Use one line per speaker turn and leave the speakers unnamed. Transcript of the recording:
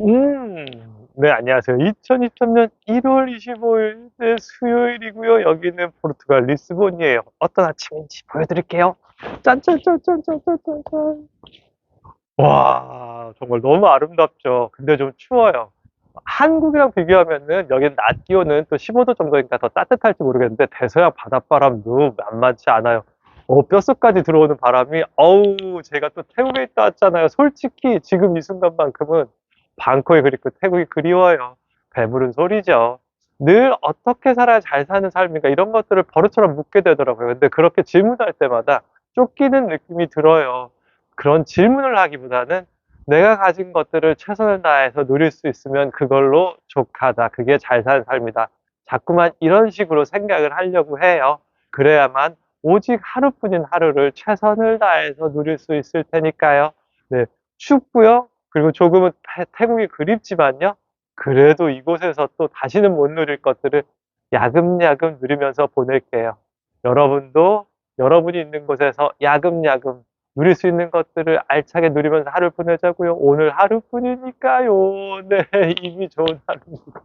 음, 네, 안녕하세요. 2023년 1월 25일 네, 수요일이고요. 여기는 포르투갈 리스본이에요. 어떤 아침인지 보여드릴게요. 짠짠짠짠짠짠짠. 와, 정말 너무 아름답죠. 근데 좀 추워요. 한국이랑 비교하면은 여기는 낮 기온은 또 15도 정도니까 더 따뜻할지 모르겠는데 대서양 바닷바람도 만만치 않아요. 어, 뼛속까지 들어오는 바람이 어우 제가 또 태국에 있다 왔잖아요. 솔직히 지금 이 순간만큼은 방콕이 그립고 태국이 그리워요. 배부른 소리죠. 늘 어떻게 살아야 잘 사는 삶인가 이런 것들을 버릇처럼 묻게 되더라고요. 근데 그렇게 질문할 때마다 쫓기는 느낌이 들어요. 그런 질문을 하기보다는 내가 가진 것들을 최선을 다해서 누릴 수 있으면 그걸로 족하다. 그게 잘 사는 삶이다. 자꾸만 이런 식으로 생각을 하려고 해요. 그래야만 오직 하루뿐인 하루를 최선을 다해서 누릴 수 있을 테니까요. 네, 춥고요. 그리고 조금은 태- 태국이 그립지만요. 그래도 이곳에서 또 다시는 못 누릴 것들을 야금야금 누리면서 보낼게요. 여러분도 여러분이 있는 곳에서 야금야금 누릴 수 있는 것들을 알차게 누리면서 하루 보내자고요. 오늘 하루뿐이니까요. 네, 이미 좋은 하루입니다.